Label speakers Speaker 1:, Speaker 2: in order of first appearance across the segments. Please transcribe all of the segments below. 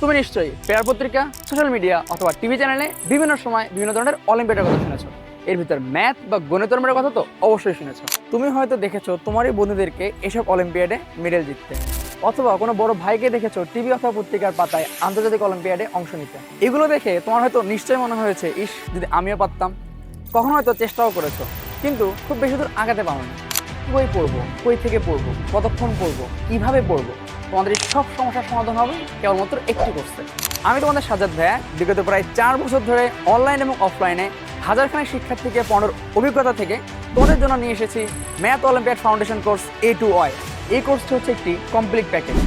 Speaker 1: তুমি নিশ্চয়ই পেয়ার পত্রিকা সোশ্যাল মিডিয়া অথবা টিভি চ্যানেলে বিভিন্ন সময় বিভিন্ন ধরনের অলিম্পিয়াডের কথা শুনেছ। এর ভিতর ম্যাথ বা গণিত অলিম্পিয়াডের কথা তো অবশ্যই শুনেছ। তুমি হয়তো দেখেছ তোমারই বন্ধুদেরকে এসব অলিম্পিয়াডে মেডেল জিততে। অথবা কোনো বড় ভাইকে দেখেছ টিভি অথবা পত্রিকার পাতায় আন্তর্জাতিক অলিম্পিয়াডে অংশ নিতে। এগুলো দেখে তোমার হয়তো নিশ্চয়ই মনে হয়েছে, ইস, যদি আমিও পারতাম, কখনো হয়তো চেষ্টাও করেছ। কিন্তু খুব বেশি দূর আগাতে পারোনি। বই পড়ব? কই থেকে পড়ব? কতক্ষণ পড়ব? কীভাবে পড়ব? তোমাদের সব সমস্যার সমাধান হবে কেবলমাত্র একটি কোর্সে আমি তোমাদের সাজাদ ভাইয়া, বিগত প্রায় চার বছর ধরে অনলাইন এবং অফলাইনে হাজারখানেক শিক্ষার্থীকে পড়ানোর অভিজ্ঞতা থেকে তোমাদের জন্য নিয়ে এসেছি math olympiad foundation course A to Y এই কোর্সটি হচ্ছে একটি কমপ্লিট প্যাকেজ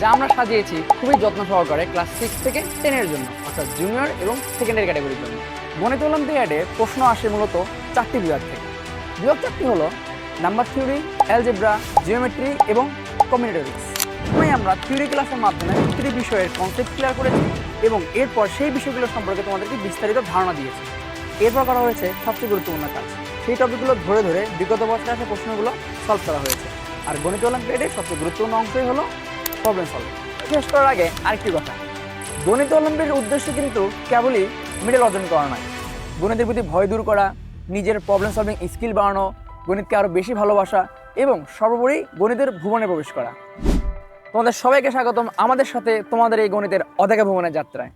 Speaker 1: যা আমরা সাজিয়েছি খুবই যত্ন সহকারে ক্লাস সিক্স থেকে টেনের জন্য, অর্থাৎ জুনিয়র এবং সেকেন্ডারি ক্যাটাগরির জন্য। গণিত অলিম্পিয়াডে প্রশ্ন আসে মূলত চারটি বিভাগ থেকে। বিভাগ চারটি হলো নাম্বার থিওরি অ্যালজেব্রা জিওমেট্রি এবং কমিউনিটিক্স প্রথমেই আমরা থিওরি ক্লাসের মাধ্যমে প্রতিটি বিষয়ের কনসেপ্ট ক্লিয়ার করেছি এবং এরপর সেই বিষয়গুলো সম্পর্কে তোমাদেরকে বিস্তারিত ধারণা দিয়েছি। এরপর করা হয়েছে সবচেয়ে গুরুত্বপূর্ণ কাজ। সেই টপিকগুলো ধরে ধরে বিগত বছরে আসা প্রশ্নগুলো সলভ করা হয়েছে। আর গণিত অলিম্পিয়াডের সবচেয়ে গুরুত্বপূর্ণ অংশই হলো প্রবলেম সলভ শেষ করার আগে আরেকটি কথা। গণিত অলিম্পিয়াডের উদ্দেশ্য কিন্তু কেবলই মেডেল অর্জন করা নয়। গণিতের প্রতি ভয় দূর করা, নিজের প্রবলেম সলভিং স্কিল বাড়ানো, গণিতকে আরও বেশি ভালোবাসা এবং সর্বোপরি গণিতের ভুবনে প্রবেশ করা। তোমাদের সবাইকে স্বাগতম আমাদের সাথে তোমাদের এই গণিতের অদেখা ভ্রমণের যাত্রায়।